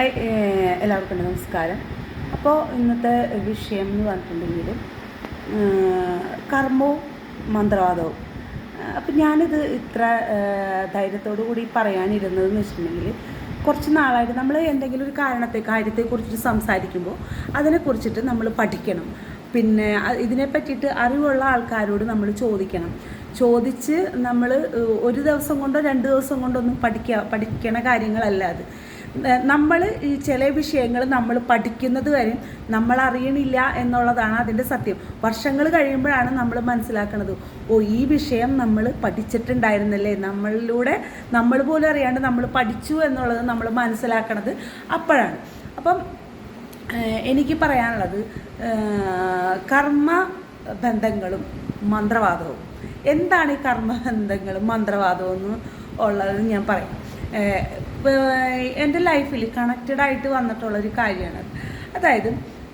Hi എല്ലാവർക്കും നമസ്കാരം. അപ്പോൾ ഇന്നത്തെ വിഷയം എന്ന് പറഞ്ഞിട്ടുണ്ടെങ്കിൽ കർമ്മവും മന്ത്രവാദവും. അപ്പം ഞാനിത് ഇത്ര ധൈര്യത്തോടു കൂടി പറയാനിരുന്നതെന്ന് വെച്ചിട്ടുണ്ടെങ്കിൽ കുറച്ച് നാളായിട്ട് നമ്മൾ എന്തെങ്കിലും ഒരു കാരണത്തെ കാര്യത്തെക്കുറിച്ചിട്ട് സംസാരിക്കുമ്പോൾ അതിനെക്കുറിച്ചിട്ട് നമ്മൾ പഠിക്കണം. പിന്നെ ഇതിനെ പറ്റിയിട്ട് അറിവുള്ള ആൾക്കാരോട് നമ്മൾ ചോദിക്കണം. ചോദിച്ച് നമ്മൾ ഒരു ദിവസം കൊണ്ടോ രണ്ട് ദിവസം കൊണ്ടോ ഒന്നും പഠിക്കുക പഠിക്കണ കാര്യങ്ങളല്ല അത്. നമ്മൾ ഈ ചില വിഷയങ്ങൾ നമ്മൾ പഠിക്കുന്നത് വരെ നമ്മൾ അറിയണില്ല എന്നുള്ളതാണ് അതിന്റെ സത്യം. വർഷങ്ങൾ കഴിയുമ്പോഴാണ് നമ്മൾ മനസ്സിലാക്കുന്നത് ഓ ഈ വിഷയം നമ്മൾ പഠിച്ചിട്ടുണ്ടായിരുന്നല്ലേ? നമ്മളിലൂടെ നമ്മൾ പോലും അറിയാണ്ട് നമ്മൾ പഠിച്ചു എന്നുള്ളത് നമ്മൾ മനസ്സിലാക്കണത് അപ്പോഴാണ്. അപ്പം എനിക്ക് പറയാനുള്ളത് കർമ്മ ബന്ധങ്ങളും മന്ത്രവാദവും. എന്താണ് ഈ കർമ്മബന്ധങ്ങളും മന്ത്രവാദവും എന്ന് ഉള്ളത് ഞാൻ പറയാം. എന്റെ ലൈഫിൽ കണക്റ്റഡ് ആയിട്ട് വന്നിട്ടുള്ള ഒരു കാര്യമാണ്. അതായത്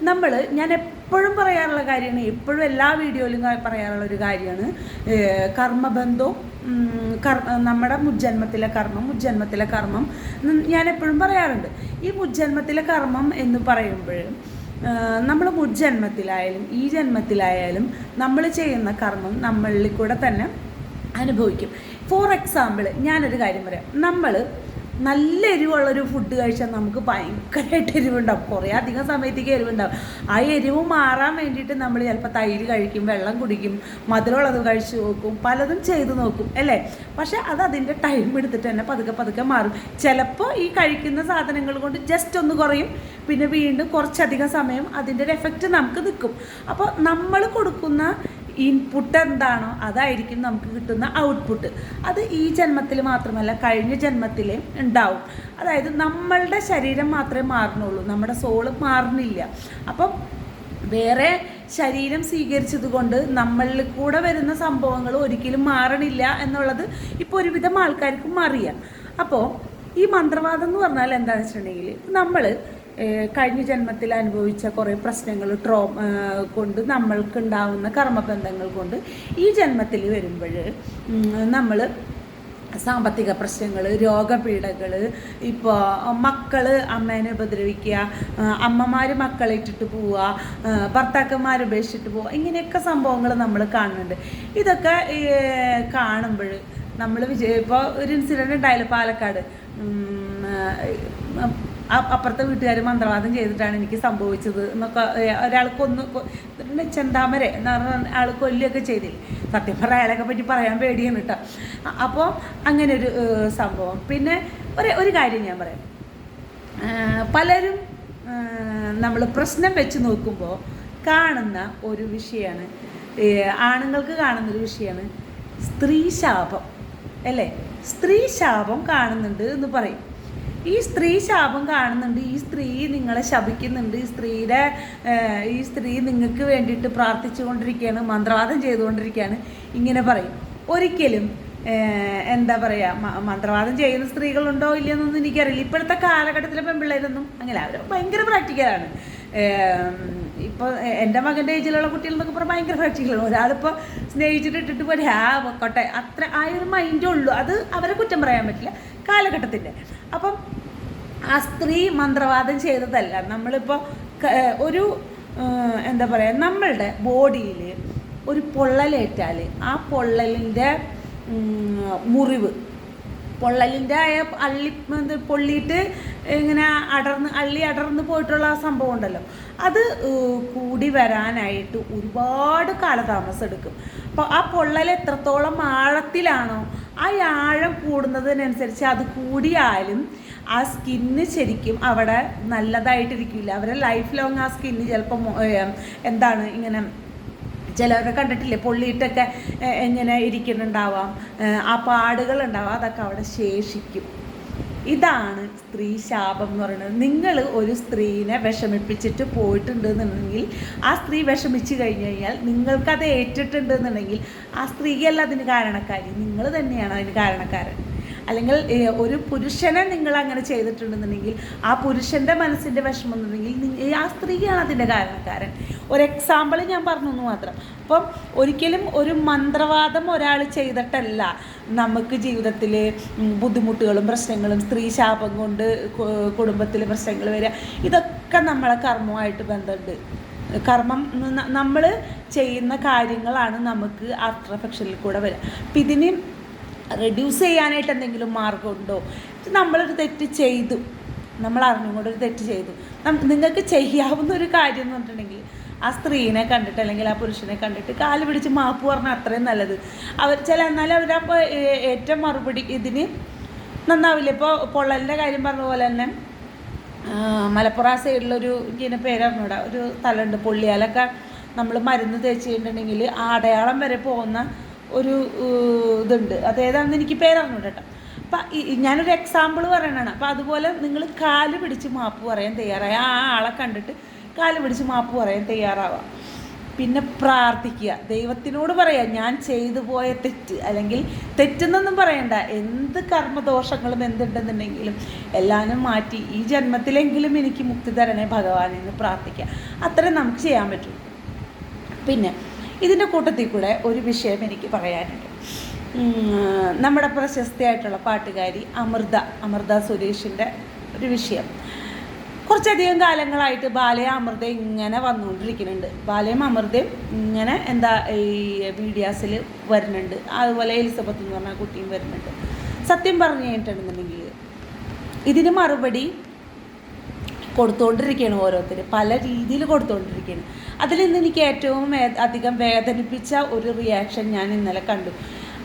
നമ്മൾ ഞാൻ എപ്പോഴും പറയാറുള്ള കാര്യമാണ് എപ്പോഴും എല്ലാ വീഡിയോയിലും പറയാറുള്ള ഒരു കാര്യമാണ്. കർമ്മബന്ധവും കർ നമ്മുടെ മുജ്ജന്മത്തിലെ കർമ്മം മുജ്ജന്മത്തിലെ കർമ്മം ഞാൻ എപ്പോഴും പറയാറുണ്ട്. ഈ മുജ്ജന്മത്തിലെ കർമ്മം എന്ന് പറയുമ്പോൾ നമ്മൾ മുജ്ജന്മത്തിലായാലും ഈ ജന്മത്തിലായാലും നമ്മൾ ചെയ്യുന്ന കർമ്മം നമ്മളിൽ കൂടെ തന്നെ അനുഭവിക്കും. ഫോർ എക്സാമ്പിൾ ഞാനൊരു കാര്യം പറയാം. നമ്മൾ നല്ല എരിവുള്ളൊരു ഫുഡ് കഴിച്ചാൽ നമുക്ക് ഭയങ്കരമായിട്ട് എരിവുണ്ടാവും. കുറേ അധികം സമയത്തേക്ക് എരിവുണ്ടാവും. ആ എരിവ് മാറാൻ വേണ്ടിയിട്ട് നമ്മൾ ചിലപ്പോൾ തൈര് കഴിക്കും വെള്ളം കുടിക്കും മധുരമുള്ളത് കഴിച്ച് നോക്കും പലതും ചെയ്തു നോക്കും അല്ലേ? പക്ഷേ അത് അതിന്റെ ടൈം എടുത്തിട്ട് തന്നെ പതുക്കെ പതുക്കെ മാറും. ചിലപ്പോൾ ഈ കഴിക്കുന്ന സാധനങ്ങൾ കൊണ്ട് ജസ്റ്റ് ഒന്ന് കുറയും. പിന്നെ വീണ്ടും കുറച്ചധികം സമയം അതിന്റെ ഒരു എഫക്റ്റ് നമുക്ക് നിൽക്കും. അപ്പോൾ നമ്മൾ കൊടുക്കുന്ന ഇൻപുട്ട് എന്താണോ അതായിരിക്കും നമുക്ക് കിട്ടുന്ന ഔട്ട്പുട്ട് അത് ഈ ജന്മത്തിൽ മാത്രമല്ല കഴിഞ്ഞ ജന്മത്തിൽ ഉണ്ടാവും. അതായത് നമ്മളുടെ ശരീരം മാത്രമേ മാറുന്നുള്ളൂ. നമ്മുടെ സോൾ മാറുന്നില്ല. അപ്പം വേറെ ശരീരം സ്വീകരിച്ചത് കൊണ്ട് നമ്മളിൽ കൂടെ വരുന്ന സംഭവങ്ങൾ ഒരിക്കലും മാറണില്ല എന്നുള്ളത് ഇപ്പോൾ ഒരുവിധം ആൾക്കാർക്കും അറിയാം. അപ്പോൾ ഈ മന്ത്രവാദം എന്ന് പറഞ്ഞാൽ എന്താണെന്ന് വെച്ചിട്ടുണ്ടെങ്കിൽ നമ്മൾ കഴിഞ്ഞ ജന്മത്തിൽ അനുഭവിച്ച കുറേ പ്രശ്നങ്ങൾ ട്രോ കൊണ്ട് നമ്മൾക്കുണ്ടാവുന്ന കർമ്മബന്ധങ്ങൾ കൊണ്ട് ഈ ജന്മത്തിൽ വരുമ്പോൾ നമ്മൾ സാമ്പത്തിക പ്രശ്നങ്ങൾ രോഗപീഠകൾ ഇപ്പോൾ മക്കൾ അമ്മേനെ ഉപദ്രവിക്കുക അമ്മമാർ മക്കളെ ഇട്ടിട്ട് പോവുക ഭർത്താക്കന്മാർ ഉപേക്ഷിച്ചിട്ട് പോവുക ഇങ്ങനെയൊക്കെ സംഭവങ്ങൾ നമ്മൾ കാണുന്നുണ്ട്. ഇതൊക്കെ കാണുമ്പോൾ നമ്മൾ വിജയ ഇപ്പോൾ ഒരു ഇൻസിഡന്റ് ഉണ്ടായില്ല പാലക്കാട്. അപ്പുറത്തെ വീട്ടുകാർ മന്ത്രവാദം ചെയ്തിട്ടാണ് എനിക്ക് സംഭവിച്ചത് എന്നൊക്കെ ഒരാൾ കൊന്നു പിന്നെ ചെന്താമര എന്ന് പറഞ്ഞ ആൾ കൊല്ലുകയൊക്കെ ചെയ്തില്ല? സത്യം പറഞ്ഞാൽ അയാളൊക്കെ പറ്റി പറയാൻ പേടിയാണ് കേട്ടോ അപ്പോൾ അങ്ങനെ ഒരു സംഭവം. പിന്നെ ഒരു ഒരു കാര്യം ഞാൻ പറയാം. പലരും നമ്മൾ പ്രശ്നം വെച്ച് നോക്കുമ്പോൾ കാണുന്ന ഒരു വിഷയമാണ് ആണുങ്ങൾക്ക് ആണുങ്ങൾക്ക് കാണുന്നൊരു വിഷയമാണ് സ്ത്രീ ശാപം അല്ലേ? സ്ത്രീ ശാപം കാണുന്നുണ്ട് എന്ന് പറയും. ഈ സ്ത്രീ ശാപം കാണുന്നുണ്ട് ഈ സ്ത്രീ നിങ്ങളെ ശപിക്കുന്നുണ്ട് ഈ സ്ത്രീയുടെ ഈ സ്ത്രീ നിങ്ങൾക്ക് വേണ്ടിയിട്ട് പ്രാർത്ഥിച്ചുകൊണ്ടിരിക്കുകയാണ് മന്ത്രവാദം ചെയ്തുകൊണ്ടിരിക്കുകയാണ്. ഇങ്ങനെ പറയും. ഒരിക്കലും എന്താ പറയുക മന്ത്രവാദം ചെയ്യുന്ന സ്ത്രീകളുണ്ടോ ഇല്ലയെന്നൊന്നും എനിക്കറിയില്ല. ഇപ്പോഴത്തെ കാലഘട്ടത്തിലെ പെൺപിള്ളേരൊന്നും അങ്ങനെ അവർ ഭയങ്കര പ്രാക്ടിക്കലാണ്. ഇപ്പോൾ എന്റെ മകന്റെ ഏജിലുള്ള കുട്ടികൾ എന്നൊക്കെ പറഞ്ഞാൽ ഭയങ്കര പ്രാക്ടിക്കലാണ്. ഒരാളിപ്പോൾ സ്നേഹിച്ചിട്ട് ഇട്ടിട്ട് പോയി ഹാ പൊക്കോട്ടെ. അത്ര ആ ഒരു മൈൻഡേ ഉള്ളൂ. അത് അവരെ കുറ്റം പറയാൻ പറ്റില്ല. കാലഘട്ടത്തിന്റെ അപ്പം ആ സ്ത്രീ മന്ത്രവാദം ചെയ്തതല്ല. നമ്മളിപ്പോൾ ഒരു എന്താ പറയുക നമ്മളുടെ ബോഡിയിൽ ഒരു പൊള്ളലേറ്റാൽ ആ പൊള്ളലിന്റെ മുറിവ് പൊള്ളലിന്റെ ആയ അള്ളി പൊള്ളിയിട്ട് ഇങ്ങനെ അടർന്ന് അള്ളി അടർന്ന് പോയിട്ടുള്ള ആ സംഭവം ഉണ്ടല്ലോ. അത് കൂടി വരാനായിട്ട് ഒരുപാട് കാലതാമസം എടുക്കും. അപ്പോൾ ആ പൊള്ളൽ എത്രത്തോളം ആഴത്തിലാണോ ആ ആഴം കൂടുന്നതിനനുസരിച്ച് അത് കൂടിയാലും ആ സ്കിന്ന് ശരിക്കും അവിടെ നല്ലതായിട്ടിരിക്കില്ല. അവരെ ലൈഫ് ലോങ് ആ സ്കിന്ന് ചിലപ്പോൾ എന്താണ് ഇങ്ങനെ ചിലവരെ കണ്ടിട്ടില്ലേ? പൊള്ളിയിട്ടൊക്കെ എങ്ങനെ ഇരിക്കുന്നുണ്ടാവാം. ആ പാടുകൾ ഉണ്ടാവാം അതൊക്കെ അവിടെ ശേഷിക്കും. ഇതാണ് സ്ത്രീ ശാപം എന്ന് പറയുന്നത്. നിങ്ങൾ ഒരു സ്ത്രീനെ വിഷമിപ്പിച്ചിട്ട് പോയിട്ടുണ്ട് എന്നുണ്ടെങ്കിൽ ആ സ്ത്രീ വിഷമിച്ച് കഴിഞ്ഞ് കഴിഞ്ഞാൽ നിങ്ങൾക്കത് ഏറ്റിട്ടുണ്ട് എന്നുണ്ടെങ്കിൽ ആ സ്ത്രീയല്ല അതിന് കാരണക്കാരി. നിങ്ങൾ തന്നെയാണ് അതിന് കാരണക്കാരൻ. അല്ലെങ്കിൽ ഒരു പുരുഷനെ നിങ്ങൾ അങ്ങനെ ചെയ്തിട്ടുണ്ടെന്നുണ്ടെങ്കിൽ ആ പുരുഷന്റെ മനസ്സിന്റെ വിഷമം എന്നുണ്ടെങ്കിൽ ആ സ്ത്രീയാണ് അതിന്റെ കാരണക്കാരൻ. ഒരു എക്സാമ്പിൾ ഞാൻ പറഞ്ഞു എന്ന് മാത്രം. അപ്പം ഒരിക്കലും ഒരു മന്ത്രവാദം ഒരാൾ ചെയ്തിട്ടല്ല നമുക്ക് ജീവിതത്തിൽ ബുദ്ധിമുട്ടുകളും പ്രശ്നങ്ങളും സ്ത്രീ ശാപം കൊണ്ട് കുടുംബത്തിൽ പ്രശ്നങ്ങൾ വരിക ഇതൊക്കെ നമ്മളെ കർമ്മമായിട്ട് ബന്ധമുണ്ട്. കർമ്മം നമ്മൾ ചെയ്യുന്ന കാര്യങ്ങളാണ് നമുക്ക് ആഫ്റ്റർ എഫക്ഷനിൽ കൂടെ വരിക. അപ്പം ഇതിന് റെഡ്യൂസ് ചെയ്യാനായിട്ട് എന്തെങ്കിലും മാർഗമുണ്ടോ? നമ്മളൊരു തെറ്റ് ചെയ്തു. നമ്മൾ അറിഞ്ഞുകൊണ്ട് ഒരു തെറ്റ് ചെയ്തു. നിങ്ങൾക്ക് ചെയ്യാവുന്ന ഒരു കാര്യം എന്ന് പറഞ്ഞിട്ടുണ്ടെങ്കിൽ ആ സ്ത്രീനെ കണ്ടിട്ട് അല്ലെങ്കിൽ ആ പുരുഷനെ കണ്ടിട്ട് കാൽ പിടിച്ച് മാപ്പ് പറഞ്ഞാൽ അത്രയും നല്ലത്. അവർ ചില എന്നാലും അവരപ്പോൾ ഏറ്റവും മറുപടി ഇതിന് നന്നാവില്ല. ഇപ്പോൾ പൊള്ളലിന്റെ കാര്യം പറഞ്ഞ പോലെ തന്നെ മലപ്പുറം സൈഡിലൊരു ഇങ്ങനെ പേരറിഞ്ഞൂടാ? ഒരു സ്ഥലമുണ്ട് പൊള്ളിയാലൊക്കെ നമ്മൾ മരുന്ന് തേച്ച് കഴിഞ്ഞിട്ടുണ്ടെങ്കിൽ അടയാളം വരെ പോകുന്ന ഒരു ഇതുണ്ട്. അത് ഏതാണെന്ന് എനിക്ക് പേരറിഞ്ഞൂടാ കേട്ടോ അപ്പം ഞാനൊരു എക്സാമ്പിൾ പറയണതാണ്. അപ്പം അതുപോലെ നിങ്ങൾ കാൽ പിടിച്ച് മാപ്പ് പറയാൻ തയ്യാറായ ആ ആളെ കണ്ടിട്ട് കാൽ പിടിച്ച് മാപ്പ് പറയാൻ തയ്യാറാവാം. പിന്നെ പ്രാർത്ഥിക്കുക. ദൈവത്തിനോട് പറയാം ഞാൻ ചെയ്തു പോയ തെറ്റ് അല്ലെങ്കിൽ തെറ്റെന്നൊന്നും പറയണ്ട. എന്ത് കർമ്മദോഷങ്ങളും എന്തുണ്ടെന്നുണ്ടെങ്കിലും എല്ലാനും മാറ്റി ഈ ജന്മത്തിലെങ്കിലും എനിക്ക് മുക്തി തരണേ ഭഗവാനെന്ന് പ്രാർത്ഥിക്കുക. അത്രേ നമുക്ക് ചെയ്യാൻ പറ്റും. പിന്നെ ഇതിന്റെ കൂട്ടത്തിൽ കൂടെ ഒരു വിഷയം എനിക്ക് പറയാനുണ്ട്. നമ്മുടെ പ്രശസ്തിയായിട്ടുള്ള പാട്ടുകാരി അമൃത അമൃത സുരേഷിന്റെ ഒരു വിഷയം. കുറച്ചധികം കാലങ്ങളായിട്ട് ബാലയും അമൃതയും ഇങ്ങനെ വന്നുകൊണ്ടിരിക്കുന്നുണ്ട്. ബാലയും അമൃതയും ഇങ്ങനെ എന്താ ഈ മീഡിയാസിൽ വരുന്നുണ്ട്. അതുപോലെ എലിസബത്ത് എന്ന് പറഞ്ഞ കുട്ടിയും വരുന്നുണ്ട്. സത്യം പറഞ്ഞു കഴിഞ്ഞിട്ടുണ്ടെന്നുണ്ടെങ്കിൽ ഇതിന് മറുപടി കൊടുത്തുകൊണ്ടിരിക്കുകയാണ് ഓരോരുത്തർ പല രീതിയിൽ കൊടുത്തുകൊണ്ടിരിക്കുകയാണ് അതിൽ നിന്ന് എനിക്ക് ഏറ്റവും അധികം വേദനിപ്പിച്ച ഒരു റിയാക്ഷൻ ഞാൻ ഇന്നലെ കണ്ടു.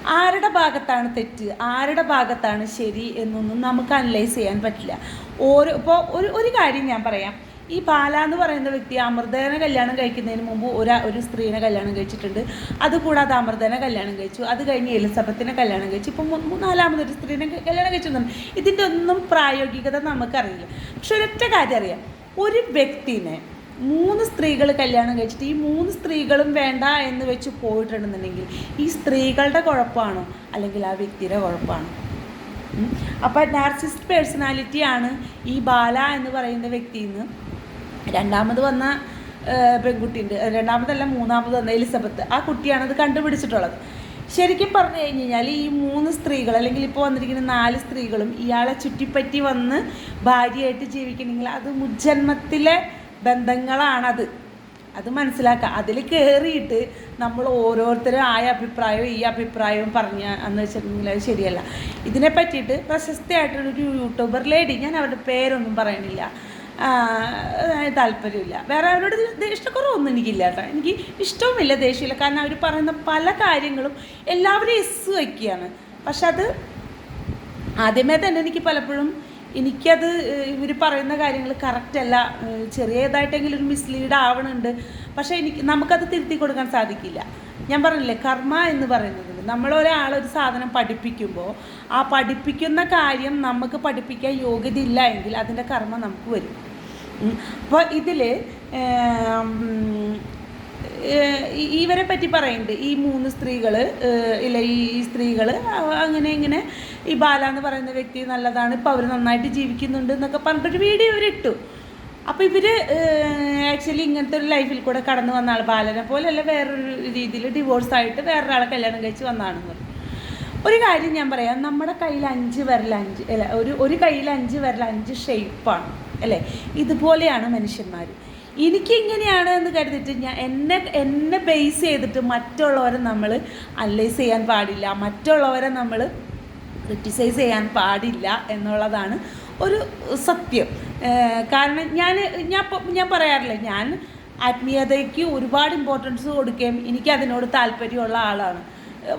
ആരുടെ ഭാഗത്താണ് തെറ്റ്? ആരുടെ ഭാഗത്താണ് ശരി എന്നൊന്നും നമുക്ക് അനലൈസ് ചെയ്യാൻ പറ്റില്ല. ഓരോ ഇപ്പോൾ ഒരു ഒരു കാര്യം ഞാൻ പറയാം. ഈ ബാല എന്ന് പറയുന്ന വ്യക്തി അമൃതേന കല്യാണം കഴിക്കുന്നതിന് മുമ്പ് ഒരു ഒരു സ്ത്രീനെ കല്യാണം കഴിച്ചിട്ടുണ്ട്. അതുകൂടാതെ അമൃതേനെ കല്യാണം കഴിച്ചു. അത് കഴിഞ്ഞ് എലിസബത്തിനെ കല്യാണം കഴിച്ചു. ഇപ്പം മൂന്നാലാമതൊരു സ്ത്രീനെ കല്യാണം കഴിച്ചിട്ടുണ്ട് ഇതിന്റെ ഒന്നും പ്രായോഗികത നമുക്കറിയില്ല. പക്ഷെ ഒരൊറ്റ കാര്യം അറിയാം. ഒരു വ്യക്തിനെ മൂന്ന് സ്ത്രീകൾ കല്യാണം കഴിച്ചിട്ട് ഈ മൂന്ന് സ്ത്രീകളും വേണ്ട എന്ന് വെച്ച് പോയിട്ടുണ്ടെന്നുണ്ടെങ്കിൽ ഈ സ്ത്രീകളുടെ കുഴപ്പമാണോ? അല്ലെങ്കിൽ ആ വ്യക്തിയുടെ കുഴപ്പമാണോ? അപ്പം നാർസിസ്റ്റ് പേഴ്സണാലിറ്റിയാണ് ഈ ബാല എന്ന് പറയുന്ന വ്യക്തിയിൽ നിന്ന് രണ്ടാമത് വന്ന പെൺകുട്ടിന്റെ രണ്ടാമതല്ല മൂന്നാമത് വന്ന എലിസബത്ത്. ആ കുട്ടിയാണ് അത് കണ്ടുപിടിച്ചിട്ടുള്ളത്. ശരിക്കും പറഞ്ഞു കഴിഞ്ഞ് കഴിഞ്ഞാൽ ഈ മൂന്ന് സ്ത്രീകൾ അല്ലെങ്കിൽ ഇപ്പോൾ വന്നിരിക്കുന്ന നാല് സ്ത്രീകളും ഇയാളെ ചുറ്റിപ്പറ്റി വന്ന് ഭാര്യയായിട്ട് ജീവിക്കണമെങ്കിൽ അത് മുജ്ജന്മത്തിലെ ബന്ധങ്ങളാണത്. അത് മനസ്സിലാക്കുക അതിൽ കയറിയിട്ട് നമ്മൾ ഓരോരുത്തരും ആയ അഭിപ്രായവും ഈ അഭിപ്രായവും പറഞ്ഞ എന്ന് വെച്ചിട്ടുണ്ടെങ്കിൽ അത് ശരിയല്ല. ഇതിനെ പറ്റിയിട്ട് പ്രശസ്തയായിട്ടുള്ളൊരു യൂട്യൂബർ ലേഡി ഞാൻ അവരുടെ പേരൊന്നും പറയണില്ല. താല്പര്യമില്ല. വേറെ അവരോട് ദേഷ്യക്കുറവൊന്നും എനിക്കില്ല കേട്ടോ. എനിക്ക് ഇഷ്ടവുമില്ല ദേഷ്യമില്ല. കാരണം അവർ പറയുന്ന പല കാര്യങ്ങളും എല്ലാവരും എസ് വയ്ക്കുകയാണ്. പക്ഷെ അത് ആദ്യമേ തന്നെ എനിക്ക് പലപ്പോഴും എനിക്കത് ഇവർ പറയുന്ന കാര്യങ്ങൾ കറക്റ്റല്ല ചെറിയതായിട്ടെങ്കിലും ഒരു മിസ്ലീഡ് ആവണുണ്ട്. പക്ഷേ എനിക്ക് നമുക്കത് തിരുത്തി കൊടുക്കാൻ സാധിക്കില്ല. ഞാൻ പറഞ്ഞില്ലേ കർമ്മ എന്ന് പറയുന്നത് നമ്മളൊരാളൊരു സാധനം പഠിപ്പിക്കുമ്പോൾ ആ പഠിപ്പിക്കുന്ന കാര്യം നമുക്ക് പഠിപ്പിക്കാൻ യോഗ്യത ഇല്ല എങ്കിൽ അതിന്റെ കർമ്മ നമുക്ക് വരും. അപ്പോൾ ഇതിൽ ഇവരെ പറ്റി പറയുന്നുണ്ട് ഈ മൂന്ന് സ്ത്രീകൾ ഇല്ല ഈ സ്ത്രീകൾ അങ്ങനെ ഇങ്ങനെ ഈ ബാല എന്ന് പറയുന്ന വ്യക്തി നല്ലതാണ് ഇപ്പോൾ അവർ നന്നായിട്ട് ജീവിക്കുന്നുണ്ട് എന്നൊക്കെ പറഞ്ഞിട്ടൊരു വീഡിയോ ഇവരിട്ടു. അപ്പോൾ ഇവർ ആക്ച്വലി ഇങ്ങനത്തെ ഒരു ലൈഫിൽ കൂടെ കടന്നു വന്ന ആൾ ബാലനെ പോലെയല്ല വേറൊരു രീതിയിൽ ഡിവോഴ്സ് ആയിട്ട് വേറൊരാളെ കല്യാണം കഴിച്ച് വന്നതാണെന്ന് പറഞ്ഞു. ഒരു കാര്യം ഞാൻ പറയാം. നമ്മുടെ കയ്യിൽ അഞ്ച് വിരൽ അഞ്ച് അല്ല ഒരു ഒരു കയ്യിൽ അഞ്ച് വിരൽ അഞ്ച് ഷേപ്പാണ് അല്ലേ? ഇതുപോലെയാണ് മനുഷ്യന്മാർ എനിക്ക് ഇങ്ങനെയാണ് എന്ന് കരുതിയിട്ട് ഞാൻ എന്നെ എന്നെ ബേസ് ചെയ്തിട്ട് മറ്റുള്ളവരെ നമ്മൾ അനലൈസ് ചെയ്യാൻ പാടില്ല. മറ്റുള്ളവരെ നമ്മൾ ക്രിറ്റിസൈസ് ചെയ്യാൻ പാടില്ല എന്നുള്ളതാണ് ഒരു സത്യം. കാരണം ഞാൻ ഞാൻ ഞാൻ പറയാറില്ല ഞാൻ ആത്മീയതയ്ക്ക് ഒരുപാട് ഇമ്പോർട്ടൻസ് കൊടുക്കുകയും എനിക്ക് അതിനോട് താല്പര്യമുള്ള ആളാണ്.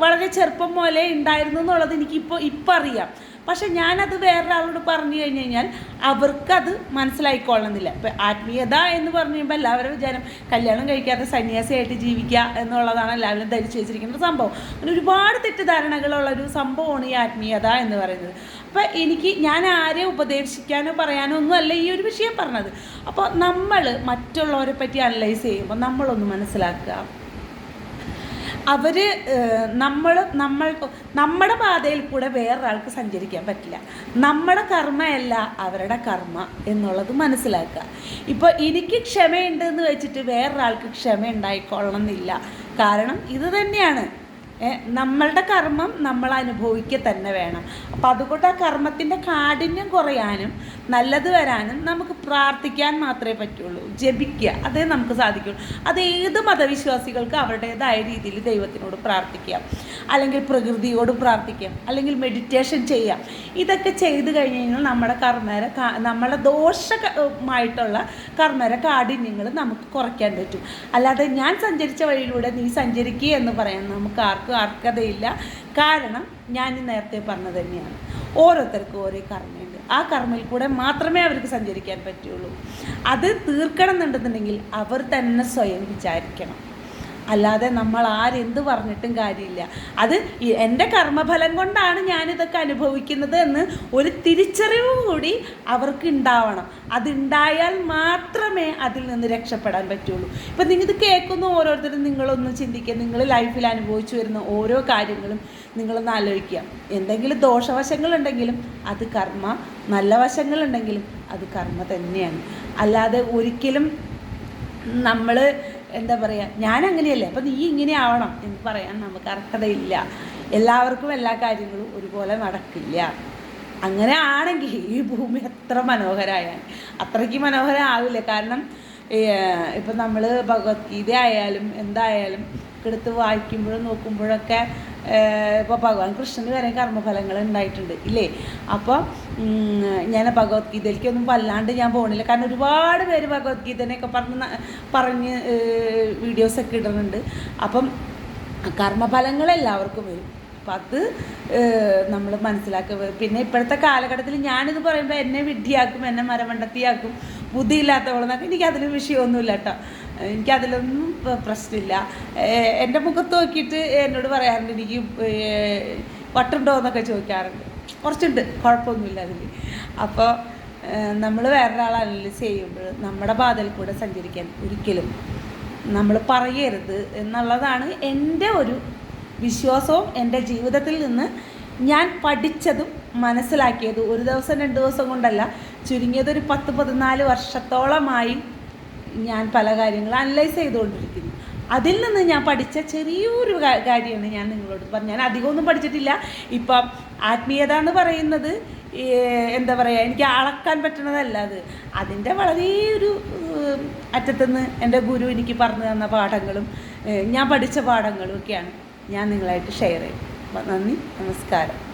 വളരെ ചെറുപ്പം പോലെ ഉണ്ടായിരുന്നു എന്നുള്ളത് എനിക്കിപ്പോൾ ഇപ്പം അറിയാം പക്ഷെ ഞാനത് വേറൊരാളോട് പറഞ്ഞു കഴിഞ്ഞ് കഴിഞ്ഞാൽ അവർക്കത് മനസ്സിലായിക്കൊള്ളുന്നില്ല ഇപ്പം ആത്മീയത എന്ന് പറഞ്ഞു കഴിയുമ്പോൾ എല്ലാവരും വിചാരം കല്യാണം കഴിക്കാത്ത സന്യാസിയായിട്ട് ജീവിക്കുക എന്നുള്ളതാണ് എല്ലാവരും ധരിച്ചു വെച്ചിരിക്കുന്ന സംഭവം. അങ്ങനെ ഒരുപാട് തെറ്റിദ്ധാരണകളുള്ള ഒരു സംഭവമാണ് ഈ ആത്മീയത എന്ന് പറയുന്നത്. അപ്പോൾ എനിക്ക് ഞാൻ ആരെ ഉപദേശിക്കാനോ പറയാനോ ഒന്നുമല്ല ഈ ഒരു വിഷയം പറഞ്ഞത്. അപ്പോൾ നമ്മൾ മറ്റുള്ളവരെ പറ്റി അനലൈസ് ചെയ്യുമ്പോൾ നമ്മളൊന്ന് മനസ്സിലാക്കുക. അവർ നമ്മൾ നമ്മൾ നമ്മുടെ പാതയിൽ കൂടെ വേറൊരാൾക്ക് സഞ്ചരിക്കാൻ പറ്റില്ല. നമ്മുടെ കർമ്മയല്ല അവരുടെ കർമ്മ എന്നുള്ളത് മനസ്സിലാക്കുക. ഇപ്പോൾ എനിക്ക് ക്ഷമയുണ്ടെന്ന് വെച്ചിട്ട് വേറൊരാൾക്ക് ക്ഷമ ഉണ്ടായിക്കൊള്ളണമെന്നില്ല കാരണം ഇത് തന്നെയാണ്. നമ്മളുടെ കർമ്മം നമ്മൾ അനുഭവിക്കുക തന്നെ വേണം. അപ്പം അതുകൊണ്ട് ആ കർമ്മത്തിന്റെ കാഠിന്യം കുറയാനും നല്ലത് വരാനും നമുക്ക് പ്രാർത്ഥിക്കാൻ മാത്രമേ പറ്റുള്ളൂ. ജപിക്കുക അതേ നമുക്ക് സാധിക്കുള്ളൂ. അത് ഏത് മതവിശ്വാസികൾക്ക് അവരുടേതായ രീതിയിൽ ദൈവത്തിനോട് പ്രാർത്ഥിക്കാം. അല്ലെങ്കിൽ പ്രകൃതിയോട് പ്രാർത്ഥിക്കാം. അല്ലെങ്കിൽ മെഡിറ്റേഷൻ ചെയ്യാം. ഇതൊക്കെ ചെയ്ത് കഴിഞ്ഞ് കഴിഞ്ഞാൽ നമ്മുടെ കർമ്മര നമ്മുടെ ദോഷമായിട്ടുള്ള കർമ്മര കാഠിന്യങ്ങൾ നമുക്ക് കുറയ്ക്കാൻ പറ്റും. അല്ലാതെ ഞാൻ സഞ്ചരിച്ച വഴിയിലൂടെ നീ സഞ്ചരിക്കുക എന്ന് പറയാൻ നമുക്ക് ആർക്കും അർഹതയില്ല. കാരണം ഞാൻ നേരത്തെ പറഞ്ഞത് തന്നെയാണ്. ഓരോരുത്തർക്കും ഓരോ കർമ്മയുണ്ട്. ആ കർമ്മയിൽ കൂടെ മാത്രമേ അവർക്ക് സഞ്ചരിക്കാൻ പറ്റുള്ളൂ. അത് തീർക്കണം എന്നുണ്ടെന്നുണ്ടെങ്കിൽ അവർ തന്നെ സ്വയം വിചാരിക്കണം. അല്ലാതെ നമ്മൾ ആരെന്ത് പറഞ്ഞിട്ടും കാര്യമില്ല. അത് എന്റെ കർമ്മഫലം കൊണ്ടാണ് ഞാനിതൊക്കെ അനുഭവിക്കുന്നത് എന്ന് ഒരു തിരിച്ചറിവ് കൂടി അവർക്ക് ഉണ്ടാവണം. അതുണ്ടായാൽ മാത്രമേ അതിൽ നിന്ന് രക്ഷപ്പെടാൻ പറ്റുള്ളൂ. ഇപ്പം നിങ്ങളിത് കേൾക്കുന്ന ഓരോരുത്തരും നിങ്ങളൊന്ന് ചിന്തിക്കുക. നിങ്ങൾ ലൈഫിൽ അനുഭവിച്ചു വരുന്ന ഓരോ കാര്യങ്ങളും നിങ്ങളൊന്ന് ആലോചിക്കുക. എന്തെങ്കിലും ദോഷവശങ്ങളുണ്ടെങ്കിലും അത് കർമ്മ നല്ല വശങ്ങളുണ്ടെങ്കിലും അത് കർമ്മ തന്നെയാണ്. അല്ലാതെ ഒരിക്കലും നമ്മൾ എന്താ പറയുക ഞാൻ അങ്ങനെയല്ലേ അപ്പം നീ ഇങ്ങനെ ആവണം എന്ന് പറയാൻ നമുക്ക് അർഹതയില്ല. എല്ലാവർക്കും എല്ലാ കാര്യങ്ങളും ഒരുപോലെ നടക്കില്ല. അങ്ങനെ ആണെങ്കിൽ ഈ ഭൂമി എത്ര മനോഹരമായാൽ അത്രയ്ക്ക് മനോഹരം ആവില്ല കാരണം ഇപ്പം നമ്മൾ ഭഗവത്ഗീത ആയാലും എന്തായാലും എടുത്ത് വായിക്കുമ്പോഴും നോക്കുമ്പോഴൊക്കെ ഇപ്പോൾ ഭഗവാൻ കൃഷ്ണന് വരെ കർമ്മഫലങ്ങൾ ഉണ്ടായിട്ടുണ്ട് ഇല്ലേ? അപ്പോൾ ഞാൻ ഭഗവത്ഗീതയിലേക്കൊന്നും വല്ലാണ്ട് ഞാൻ പോകണില്ല കാരണം ഒരുപാട് പേര് ഭഗവത്ഗീതനെയൊക്കെ പറഞ്ഞ് പറഞ്ഞ് വീഡിയോസൊക്കെ ഇടുന്നുണ്ട്. അപ്പം കർമ്മഫലങ്ങൾ എല്ലാവർക്കും വരും. അപ്പം അത് നമ്മൾ മനസ്സിലാക്കുക പിന്നെ ഇപ്പോഴത്തെ കാലഘട്ടത്തിൽ ഞാനിത് പറയുമ്പോൾ എന്നെ വിഡ്ഢിയാക്കും എന്നെ മരമണ്ടത്തിയാക്കും ബുദ്ധിയില്ലാത്തവളെന്നൊക്കെ എനിക്ക് അതിൽ വിഷയമൊന്നുമില്ല കേട്ടോ എനിക്കതിലൊന്നും പ്ര- പ്രശ്നമില്ല. എന്റെ മുഖത്ത് നോക്കിയിട്ട് എന്നോട് പറയാറുണ്ട് എനിക്ക് വട്ടുണ്ടോ എന്നൊക്കെ ചോദിക്കാറുണ്ട്. കുറച്ചുണ്ട് കുഴപ്പമൊന്നുമില്ല അതിൽ അപ്പോൾ നമ്മൾ അനലൈസ് ചെയ്യുമ്പോൾ നമ്മുടെ പാതയിൽ കൂടെ സഞ്ചരിക്കാൻ ഒരിക്കലും നമ്മൾ പറയരുത് എന്നുള്ളതാണ് എന്റെ ഒരു വിശ്വാസവും എന്റെ ജീവിതത്തിൽ നിന്ന് ഞാൻ പഠിച്ചതും മനസ്സിലാക്കിയതും ഒരു ദിവസം രണ്ട് ദിവസം കൊണ്ടല്ല ചുരുങ്ങിയതൊരു പത്ത് പതിനാല് വർഷത്തോളമായി ഞാൻ പല കാര്യങ്ങളും അനലൈസ് ചെയ്തുകൊണ്ടിരിക്കുന്നു. അതിൽ നിന്ന് ഞാൻ പഠിച്ച ചെറിയൊരു കാര്യമാണ് ഞാൻ നിങ്ങളോട് പറഞ്ഞു ഞാൻ അധികമൊന്നും പഠിച്ചിട്ടില്ല. ഇപ്പം ആത്മീയത എന്ന് പറയുന്നത് എന്താ പറയുക എനിക്ക് അളക്കാൻ പറ്റുന്നതല്ല അത്. അതിന്റെ വളരെ ഒരു അറ്റത്തുനിന്ന് എന്റെ ഗുരു എനിക്ക് പറഞ്ഞു തന്ന പാഠങ്ങളും ഞാൻ പഠിച്ച പാഠങ്ങളും ഒക്കെയാണ് ഞാൻ നിങ്ങളായിട്ട് ഷെയർ ചെയ്യും. നന്ദി നമസ്കാരം.